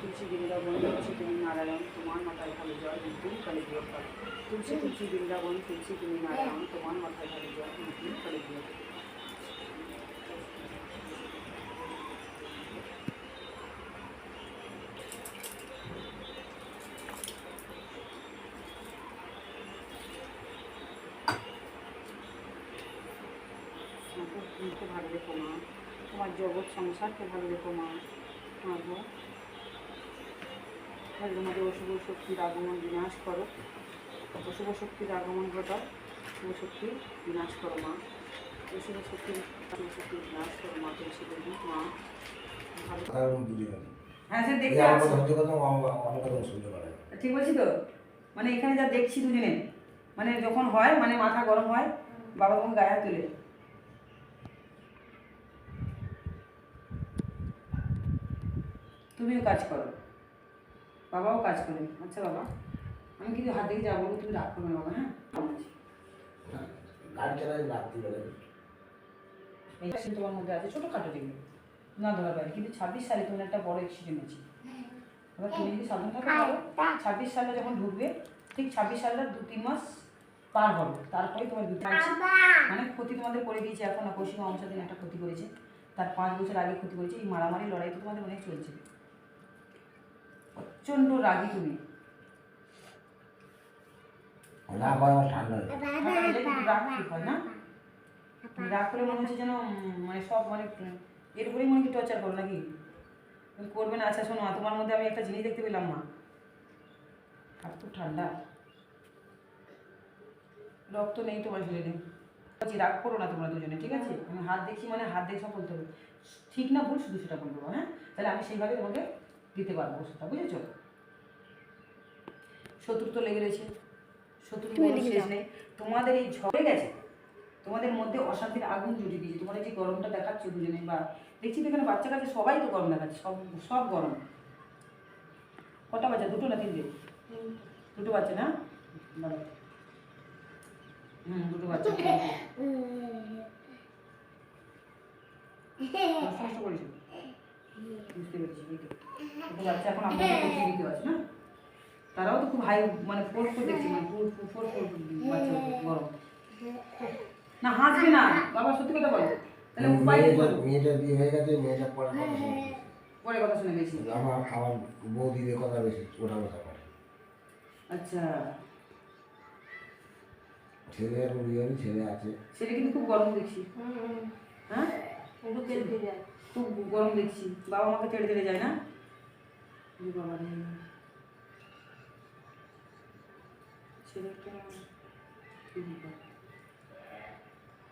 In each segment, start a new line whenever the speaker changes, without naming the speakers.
তুলসী বৃন্দাবন তুলসী তুমি নারায়ণ তোমার মাথায় ভালো জয় নতুন কালে বিয়োগ করে তুলসী তুলসী বৃন্দাবন তুলসী তুমি নারায়ণ তোমার মাথায় ভালো জয় নতুন কালে বিয়োগ করে আমাকে খুব ভালো রেখো মা তোমার জগৎ সংসারকে ভালো রেখো মা মাগো তাহলে তোমাদের অশুভ শক্তির আগমন বিনাশ করো। অশুভ শক্তির আগমন ঘটাও। শুভ শক্তির বিনাশ করো মা। অশুভ শক্তির শুভ শক্তির বিনাশ করো মা তুলসী দেবী মা। হ্যাঁ সে
এই
দেখতে
আমার
পাচ্ছি
কথা সত্যি কথা আমার আমার কথা শুনতে পারে না।
ঠিক বলছি তো? মানে এখানে যা দেখছি দুজনে মানে যখন হয় মানে মাথা গরম হয় বাবা তখন গায়ে হাত তুলে। তুমিও কাজ করো। বাবাও কাজ করে। আচ্ছা বাবা আমি কিন্তু হাত দিকে যাব তুমি রাগ করবে বাবা হ্যাঁ?
গাড়ি চালাই
তোমার মধ্যে আছে ছোটোখাটো যেগুলো না ধরা পারে কিন্তু ছাব্বিশ সালে তোমার একটা বড় অ্যাক্সিডেন্ট আছে এবার তুমি যদি সাবধান পারো ছাব্বিশ সালে যখন ঢুকবে ঠিক ছাব্বিশ সালের দু তিন মাস পার হবে। তারপরে তোমার দুটো আছে মানে ক্ষতি তোমাদের করে দিয়েছে এখন না পশ্চিম অংশদিন একটা ক্ষতি করেছে। তার পাঁচ বছর আগে ক্ষতি করেছে এই মারামারি লড়াই তো তোমাদের অনেক চলছে। প্রচণ্ড রাগী তুমি।
না ঠান্ডা।
হ্যাঁ, রাগ ঠিক হয় না? রাগ করে মনে হচ্ছে যেন মানে সব মানে এর উপরেই মনে কি টর্চার করো নাকি? তুমি করবে না। আচ্ছা শোনো তোমার মধ্যে আমি একটা জিনিস দেখতে পেলাম মা। খুব ঠান্ডা। রক্ত নেই তোমার শরীরে। বলছি, রাগ করো না তোমরা দুজনে ঠিক আছে? আমি হাত দেখছি মানে হাত দেখে সব বলতে হবে। ঠিক না ভুল শুধু সেটা বলব হ্যাঁ? তাহলে আমি সেইভাবে তোমাকে দিতে পারব ওষুধটা বুঝেছ? শত্রু তো লেগে রয়েছে। শত্রু শেষ নেই। তোমাদের এই ঝড়ে গেছে তোমাদের মধ্যে অশান্তির আগুন জুড়ে দিয়েছে তোমাদের যে গরমটা দেখাচ্ছ দুজনে বা দেখছি তো এখানে বাচ্চা কাছে সবাই তো গরম দেখাচ্ছে সব সব গরম। কটা বাচ্চা দুটো না তিনটে? দুটো বাচ্চা না। হুম দুটো বাচ্চা কষ্ট বুঝতে পেরেছি বাচ্চা এখন আছে না? তারাও তো খুব হাই মানে ফোর ফোর দেখছি মানে ফোর ফোর ফোর বাচ্চা গরম। না হাসবে না। বাবা সত্যি কথা বলো। তাহলে উপায়
মেয়েটা বিয়ে হয়ে গেছে মেয়েটা পরে কথা শুনছে
পরে কথা শুনে বেশি।
আমার আমার বৌদিদের কথা বেশি ওটা কথা করে
আচ্ছা।
ছেলে এখন বিয়ে হয়নি ছেলে আছে।
সেটা কিন্তু খুব গরম দেখছি। হ্যাঁ? খুব গরম দেখছি। বাবা মাকে ছেড়ে ছেড়ে যায় না? বাবা ছেলেটা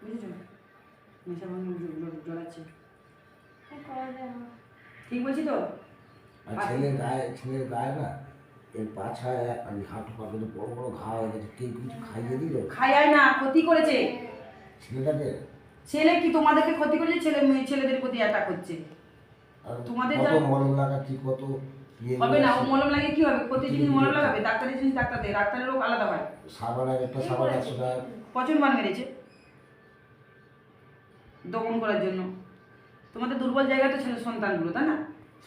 বুঝেছ? নেশা ভাঙে জড়াচ্ছে। ঠিক বলছি তো?
গায়ে ছেলের গায়ে না পাছায় আমি হাঁটু বড় বড় ঘা হয়ে গেছে। কিছু খাইয়ে দিল?
না ক্ষতি করেছে।
ছেলেটাকে
ছেলে কি তোমাদেরকে ক্ষতি করেছে? ছেলে মেয়ে ছেলেদের প্রতি অ্যাটাক হচ্ছে তোমাদের
কত মলম লাগাচ্ছি কত ইয়ে
হবে না মলম লাগিয়ে কি হবে? প্রতি জিনিস মলম লাগাবে? ডাক্তারের জিনিস ডাক্তার দেয় ডাক্তারের রোগ আলাদা হয়।
সাবান এক একটা সাবান একশো টাকা।
পচন বার মেরেছে দমন করার জন্য। তোমাদের দুর্বল জায়গা জায়গাটা ছিল সন্তানগুলো তাই না?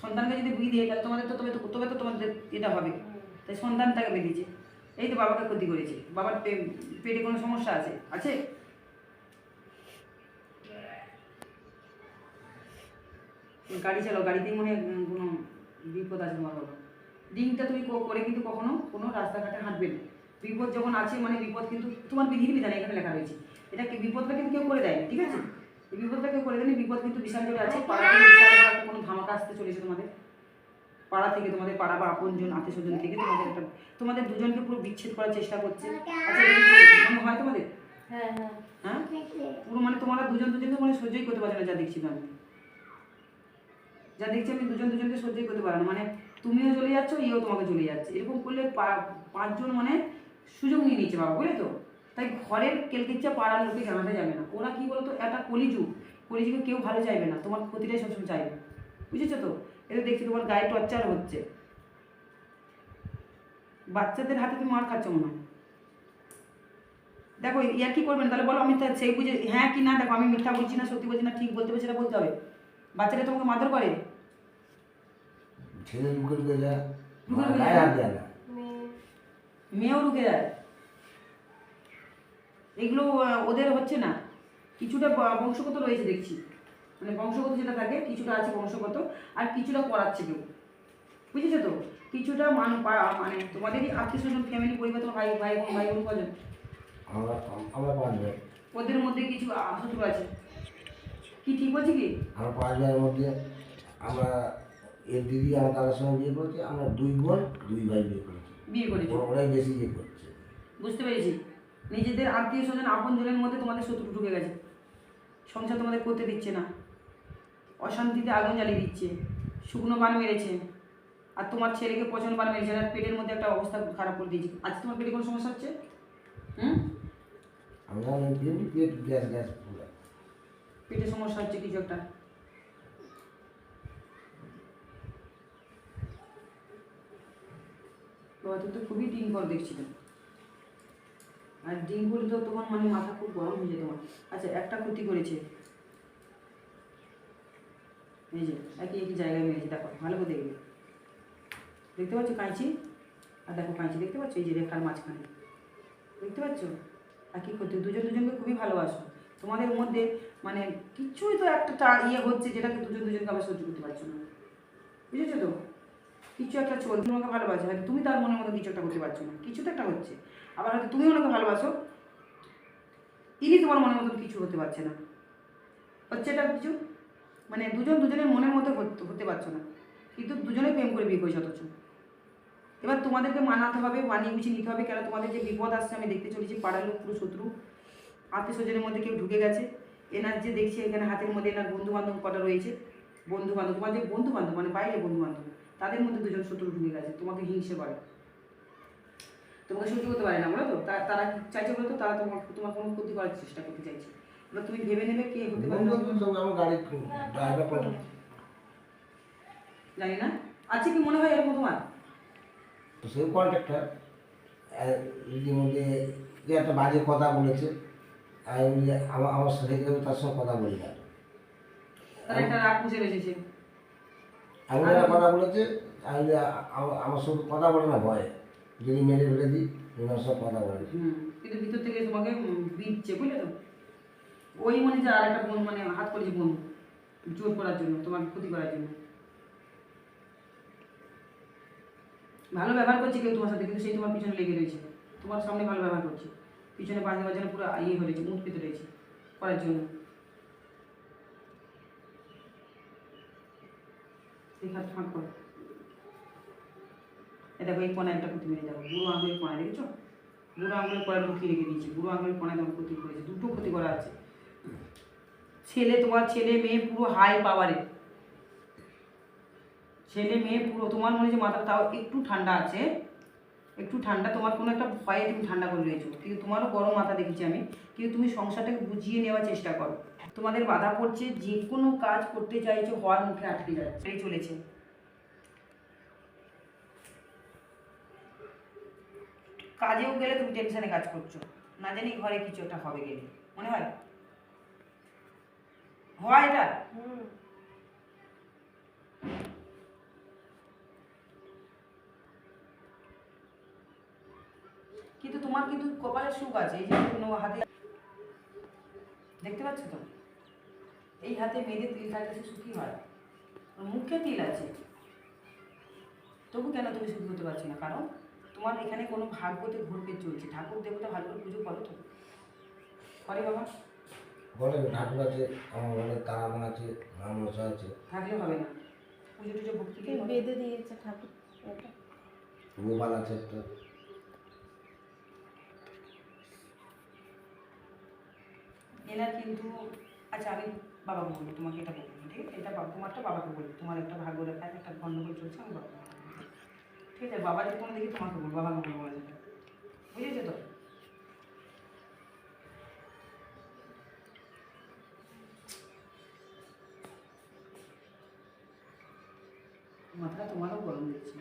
সন্তানকে যদি বিয়ে দিয়ে তাহলে তোমাদের তো তবে তো তবে তো তোমাদের এটা হবে। তাই সন্তানটাকে বেরিয়েছে এই তো বাবাকে ক্ষতি করেছে। বাবার পে- পেটে কোনো সমস্যা আছে? আছে? গাড়ি চালাও গাড়িতেই মনে হয় কোনো বিপদ আছে তোমার বাবা ডিংটা তুমি করে কিন্তু কখনো কোনো রাস্তাঘাটে হাঁটবে না। বিপদ যখন আছে মানে বিপদ কিন্তু তোমার বিধির বিধানে এখানে লেখা রয়েছে। এটা কি বিপদটা কিন্তু কেউ করে দেয় ঠিক আছে? এই বিপদটা কেউ করে দেয়নি বিপদ কিন্তু বিশাল জোরে আছে। পাড়া থেকে কোনো ধামাকা আসতে চলেছে তোমাদের। পাড়া থেকে তোমাদের পাড়া বা আপনজন আত্মীয় স্বজন থেকে তোমাদের একটা তোমাদের দুজনকে পুরো বিচ্ছেদ করার চেষ্টা করছে। আচ্ছা হয় তোমাদের?
হ্যাঁ হ্যাঁ।
হ্যাঁ? পুরো মানে তোমরা দুজন দুজনকে মানে সহ্যই করতে পারছ না যা দেখছি আমি। যা দেখছি আমি দুজন দুজনকে সহ্যই করতে পারো না। মানে তুমিও চলে যাচ্ছ ইয়েও তোমাকে চলে যাচ্ছে। এরকম করলে পাঁচজন মানে সুযোগ নিয়ে নিচ্ছে বাবা, বুঝলে তো? তাই ঘরের কেলকিচ্ছা পাড়ার লোকে জানাতে যাবে না। ওরা কি বলতো? একটা কলিযুগ। কলিযুগে কেউ ভালো চাইবে না। তোমার ক্ষতিটাই সবসময় চাইবে। বুঝেছ তো? এটা দেখছি তোমার গায়ে টর্চার হচ্ছে। বাচ্চাদের হাতে তুমি মার খাচ্ছ মনে দেখো ইয়ার কি করবেন তাহলে বলো, আমি সেই বুঝে হ্যাঁ কি না? দেখো, আমি মিথ্যা বলছি না, সত্যি বলছি না, ঠিক বলতে হবে, সেটা বলতে হবে। বাচ্চারা তোমাকে মারধর করে?
ছেলে ঢুকে ঢুকে যায়।
ঢুকে ঢুকে
গায়ে হাত দেয় না।
মেয়েও ঢুকে যায়? এগুলো ওদের হচ্ছে না। কিছুটা বংশগত রয়েছে দেখছি। মানে বংশগত যেটা থাকে কিছুটা আছে বংশগত আর কিছুটা করাচ্ছে কেউ। বুঝেছ তো? কিছুটা মান মানে তোমাদেরই আত্মীয় স্বজন ফ্যামিলি পরিবার তোমার ভাই ভাই বোন ভাই বোন কজন? ওদের মধ্যে কিছু শত্রু আছে। কি ঠিক বলছি কি?
আমরা পাঁচ ভাইয়ের মধ্যে আমরা এর দিদি আমার দাদার সঙ্গে বিয়ে করেছে আমরা দুই বোন দুই ভাই বিয়ে করেছি।
বিয়ে করেছ।
ওরা- ওরাই বেশি বিয়ে করছে।
বুঝতে পেরেছি। নিজেদের আত্মীয় স্বজন আপন জনের মধ্যে তোমাদের শত্রু ঢুকে গেছে। সংসার তোমাদের করতে দিচ্ছে না। অশান্তিতে আগুন জ্বালিয়ে দিচ্ছে। শুকনো বান মেরেছে। আর তোমার ছেলেকে পচন বান মেরেছে। আর পেটের মধ্যে একটা অবস্থা খারাপ করে দিয়েছে। আজ তোমার পেটে কোনো সমস্যা হচ্ছে? হুম?
আমরা পেট গ্যাস গ্যাস।
পেটে সমস্যা হচ্ছে কিছু একটা। তো খুবই ডিম কর দেখছিলাম আর ডিম করলে তো তোমার মানে মাথা খুব গরম হয়ে যায় তোমার। আচ্ছা একটা ক্ষতি করেছে। এই যে, একই একই জায়গায় মেরেছে, দেখো, ভালো করে দেখবে। দেখতে পাচ্ছ কাঁচি? আর দেখো কাঁচি, দেখতে পাচ্ছ? এই যে রেখার মাঝখানে। দেখতে পাচ্ছ? একই ক্ষতি দুজন দুজনকে খুবই ভালোবাসো। তোমাদের মধ্যে মানে কিছুই তো একটা ইয়ে হচ্ছে যেটাকে দুজন দুজনকে আবার সহ্য করতে পারছ না। বুঝেছ তো? কিছু একটা চলছে তোমাকে ভালোবাসে, হয়তো তুমি তার মনের মতো কিছু একটা করতে পারছ না, কিছু তো একটা হচ্ছে। আবার হয়তো তুমি ওনাকে ভালোবাসো ইনি তোমার মনের মতন কিছু হতে পারছে না। হচ্ছে এটা কিছু? মানে দুজন দুজনের মনের মতো হতে- পারছ না। কিন্তু দুজনে প্রেম করে বিয়ে করেছে অথচ। এবার তোমাদেরকে মানাতে হবে, মানিয়ে গুছিয়ে নিতে হবে, কেন তোমাদের যে বিপদ আসছে, আমি দেখতে চলেছি, পাড়ার লোক, পুরো শত্রু। আত্মীয় স্বজনের মধ্যে কেউ ঢুকে গেছে এনার যে দেখছি এখানে হাতের মধ্যে এনার বন্ধু বান্ধব কটা রয়েছে বন্ধু বান্ধব তোমার যে বন্ধু বান্ধব মানে বাইরে বন্ধু বান্ধব তাদের মধ্যে দুজন শত্রু ঢুকে গেছে তোমাকে হিংসে করে। তোমাকে সহ্য করতে পারে না বলো তো? তারা কি চাইছে বলো তো? তারা তোমার তোমার কোনো ক্ষতি করার চেষ্টা করতে চাইছে। এবার তুমি ভেবে নেবে কে হতে পারে জানি না। আছে কি মনে হয় এরকম তোমার?
তো সেই কন্ট্রাক্টর ইতিমধ্যে যে একটা বাজে কথা বলেছে। আমি আমার আমার সাথে গেলে তার সঙ্গে কথা বলি না। আমি একটা কথা বলেছে আমি আমার সঙ্গে কথা বলে না ভয়ে। যদি মেরে ফেলে দিই ওনার সঙ্গে কথা বলে
হুম কিন্তু ভিতর থেকে তোমাকে বিচ্ছে বুঝলে তো? ওই মনে যে আর একটা বোন মানে হাত করেছে বোন জোর করার জন্য তোমার ক্ষতি করার জন্য। ভালো ব্যবহার করছে কেউ তোমার সাথে কিন্তু সেই তোমার পিছনে লেগে রয়েছে। তোমার সামনে ভালো ব্যবহার করছে। পিছনে বাঁধে জন্য পুরো ইয়ে হয়ে রয়েছে মুখ পেতে রয়েছে করার জন্য। দেখো, এই কোনায় একটা ক্ষতি মেরে যাব বুড়ো আঙুলের কোনায় দেখেছ? বুড়ো আঙুলের কোনায় ঢুকিয়ে রেখে দিয়েছে। বুড়ো আঙুলের কোনায় তোমার ক্ষতি করেছে দুটো ক্ষতি করা আছে। ছেলে, তোমার ছেলে মেয়ে পুরো হাই পাওয়ারে। ছেলে মেয়ে পুরো, তোমার মনে হচ্ছে মাথা তাও একটু ঠান্ডা আছে। একটু ঠান্ডা, তোমার কোনো একটা ভয়ে তুমি ঠান্ডা করে রয়েছো। কিন্তু তোমারও গরম মাথা দেখেছি আমি। কিন্তু তুমি সংসারটাকে বুঝিয়ে নেওয়ার চেষ্টা করো। তোমাদের বাধা পড়ছে, যে কোনো কাজ করতে চাইছো, হওয়ার মুখে আটকে এই চলেছে। কাজেও গেলে তুমি টেনশনে কাজ করছ। না জানি ঘরে কিছু একটা হবে গেলে। মনে হয়? হয় এটা কিন্তু তোমার কিন্তু কপালে সুখ আছে এই যে কোনো হাতে দেখতে পাচ্ছ তো? এই হাতে মেয়েদের তিল থাকলে সে সুখী হয়। আর মুখে তিল আছে। তবু কেন তুমি সুখী হতে পারছ না? কারণ তোমার এখানে কোনো ভাগ্যতে ঘুরপে চলছে। ঠাকুর দেবতা ভালো করে পুজো করো তো। করে বাবা।
বলে ঠাকুর আছে আমার ঘরে তারা আছে মশা আছে।
থাকলে হবে না। পুজো টুজো ভক্তি
কে বেঁধে দিয়েছে ঠাকুর।
গোপাল আছে একটা।
এনার কিন্তু আচ্ছা আমি বাবাকে বলব, তোমাকে এটা বলব, ঠিক আছে? এটা বাবা, তোমারটা বাবাকে বলব তোমার একটা ভাগ্য রেখা একটা গন্ডগোল চলছে, আমি বলব। ঠিক আছে, বাবা যদি কোনো দেখি তোমাকে বলব বাবাকে বলব। না বুঝেছ তো? তোমারও গরম দিচ্ছে।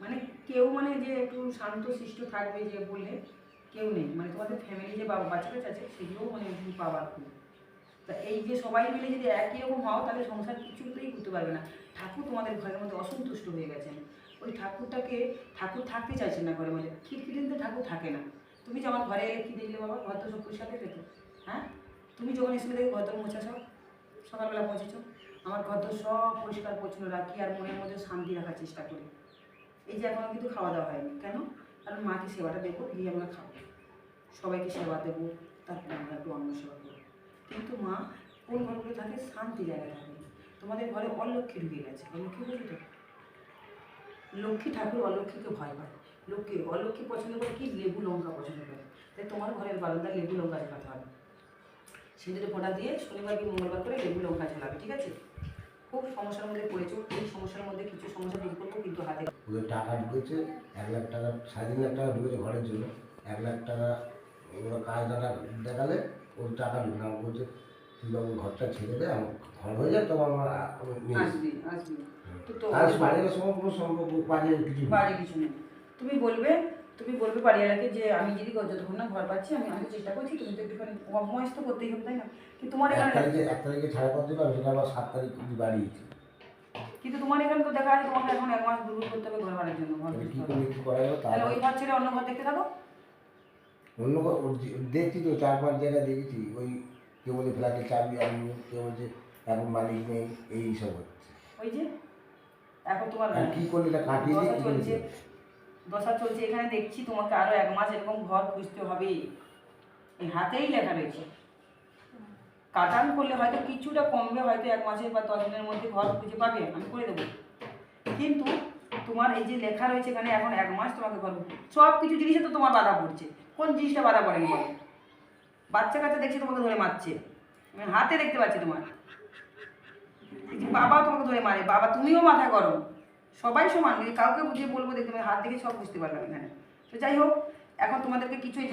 মানে কেউ মানে যে একটু শান্ত, শিষ্ট থাকবে যে বললে কেউ নেই। মানে তোমাদের ফ্যামিলি যে বাবা বাচ্চা কাচ্চা আছে, সেগুলোও মানে একটু পাওয়ার খুব তা এই যে সবাই মিলে যদি একই রকম হও, তাহলে সংসার কিছুতেই করতে পারবে না। ঠাকুর তোমাদের ঘরের মধ্যে অসন্তুষ্ট হয়ে গেছেন ওই ঠাকুরটাকে, ঠাকুর থাকতে চাইছেন না ঘরের মধ্যে। খিটখিটিতে ঠাকুর থাকে না। তুমি যে আমার ঘরে এলে কি দেখলে বাবা? ঘর তো সব পরিষ্কার দেখলে হ্যাঁ? তুমি যখন এসে দেখো, ঘর তো মোছা সব সকালবেলা পৌঁছেছো আমার ঘর তো সব পরিষ্কার, পরিচ্ছন্ন। রাখি আর মনের মধ্যে শান্তি রাখার চেষ্টা করি। এই যে এখনও কিন্তু খাওয়া দাওয়া হয়নি। কেন? কারণ মাকে সেবাটা দেবো, দিয়ে আমরা খাব। সবাইকে সেবা দেবো, তারপরে আমরা একটু অন্ন সেবা করব। কিন্তু মা, কোন ঘরগুলো থাকে? শান্তি জায়গায় থাকে। তোমাদের ঘরে অলক্ষ্মী ঢুকে গেছে। অলক্ষ্মী বলি তো? লক্ষ্মী ঠাকুর অলক্ষ্মীকে ভয় পায়। লক্ষ্মী অলক্ষ্মী পছন্দ করে কি? লেবু লঙ্কা পছন্দ করে। তাই তোমার ঘরের বারান্দায় লেবু লঙ্কা ঝোলাতে হবে। সিঁদুরে ফোঁটা দিয়ে শনিবার কি মঙ্গলবার করে লেবু লঙ্কা ঝোলাবে, ঠিক আছে? খুব সমস্যার মধ্যে পড়েছো এই সমস্যার মধ্যে কিছু সমস্যা দূর করব কিন্তু হাতে
ওদের টাকা ঢুকেছে এক লাখ টাকা সাড়ে তিন লাখ টাকা ঢুকেছে ঘরের জন্য। এক লাখ টাকা ওরা কাজ টাকা দেখালে ওর টাকা ঢুকে বলছে বাবু ঘরটা ছেড়ে দে আমার ঘর হয়ে যায় তখন আমার আমি আসবি
আসবি। তো তো
বাড়ির কোনো সম্পর্ক বাড়ির কিছু।
বাড়ি কিছু নেই। তুমি বলবে তুমি বলবে বাড়িওয়ালাকে যে আমি যদি যতক্ষণ না ঘর পাচ্ছি আমি আমি চেষ্টা করছি তুমি তো একটুখানি কম্প্রোমাইজ তো করতেই হবে তাই না? কিন্তু তোমার এখানে
এক তারিখে ছাড়া পারবে সেটা আবার সাত তারিখ বাড়িয়েছে।
কিন্তু তোমার এখানে তো দেখা যাচ্ছে তোমাকে এখন এক মাস দূর করতে হবে ঘর ভাড়ার জন্য ঘর
তাহলে কী কী
ওই ঘর ছেড়ে অন্য ঘর দেখতে থাকো?
অন্য ঘর- দেখছি তো চার পাঁচ জায়গায় দেখেছি ওই কেউ বলে ফ্ল্যাটের চাবি আমি কেউ বলছে এখন মালিক নেই এই সব হচ্ছে।
ওই যে? এখন তোমার
কী করলে কাটিয়ে দিয়ে
দশা চলছে, এখানে দেখছি তোমাকে আরও এক মাস এরকম ঘর খুঁজতে হবে। এই হাতেই লেখা রয়েছে। কাটান করলে হয়তো কিছুটা কমবে, হয়তো এক মাসের বা দশ দিনের মধ্যে ঘর খুঁজে পাবে, আমি করে দেবো। কিন্তু তোমার এই যে লেখা রয়েছে এখানে, এখন এক মাস তোমাকে ঘর সব কিছু জিনিসে তো তোমার বাধা পড়ছে। কোন জিনিসটা বাধা পড়েনি বলো? বাচ্চা কাচ্চা দেখছি তোমাকে ধরে মারছে। হাতে দেখতে পাচ্ছি তোমার। বাবাও তোমাকে ধরে মারে। বাবা, তুমিও মাথা গরম। সবাই সমান কাউকে বুঝিয়ে বলব দেখতে হাত দেখে সব বুঝতে পারলাম এখানে। তো যাই হোক, এখন তোমাদেরকে কিছু এই